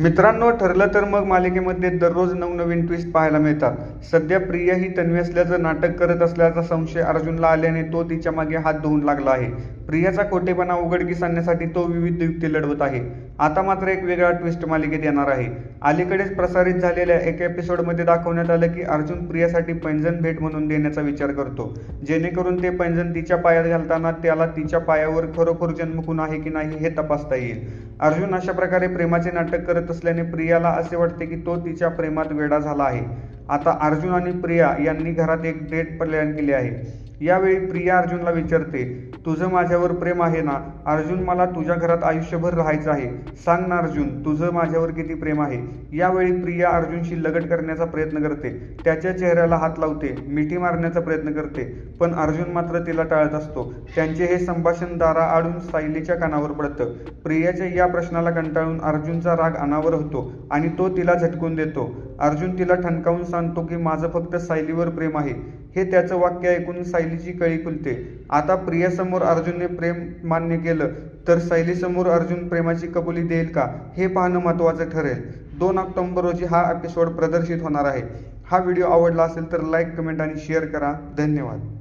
मित्रांनो ठरलं तर मग मालिकेमध्ये दररोज नवनवीन ट्विस्ट पाहायला मिळतात. सध्या प्रिया ही तन्वी असल्याचं नाटक करत असल्याचा संशय अर्जुनला आल्याने तो तिच्यामागे हात धुवून लागला आहे. प्रियाचा खोटेपणा उघडकीस आणण्यासाठी तो विविध युक्ती लढवत आहे. आता मात्र एक वेगळा ट्विस्ट मालिकेत येणार आहे. अलीकडेच प्रसारित झालेल्या एका एपिसोडमध्ये दाखवण्यात आलं की अर्जुन प्रियासाठी पैंजण भेट म्हणून देण्याचा विचार करतो. जेणेकरून ते पैंजण तिच्या पायात घालताना त्याला तिच्या पायावर खरोखर जन्मकून आहे की नाही हे तपासता येईल. अर्जुन अशा प्रकारे प्रेमाचे नाटक करत असल्याने प्रियाला असे वाटते की तो तिच्या प्रेमात वेडा झाला आहे. आता अर्जुन आणि प्रिया यांनी घरात एक डेट प्लॅन केली आहे. यावेळी प्रिया अर्जुनला विचारते तुझं माझ्यावर प्रेम आहे ना? अर्जुन मला तुझ्या घरात आयुष्यभर राहायचं आहे. सांग ना अर्जुन तुझं माझ्यावर किती प्रेम आहे? यावेळी प्रिया अर्जुनशी लगट करण्याचा प्रयत्न करते. त्याच्या चेहऱ्याला हात लावते मिठी मारण्याचा प्रयत्न करते पण अर्जुन मात्र तिला टाळत असतो. त्यांचे हे संभाषण दारा आडून सायलीच्या कानावर पडतं. प्रियाच्या या प्रश्नाला कंटाळून अर्जुनचा राग अनावर होतो आणि तो तिला झटकून देतो. अर्जुन तिला ठणकावून सांग सांगतो की माझं फक्त सायलीवर प्रेम आहे. हे त्याचं वाक्य ऐकून सायलीची कळी खुलते. आता प्रियासमोर अर्जुनने प्रेम मान्य केलं तर सायलीसमोर अर्जुन प्रेमाची कबुली देईल का? हे पाहणं महत्त्वाचं ठरेल. दोन ऑक्टोबर रोजी हा एपिसोड प्रदर्शित होणार आहे. हा व्हिडिओ आवडला असेल तर लाईक कमेंट आणि शेअर करा. धन्यवाद.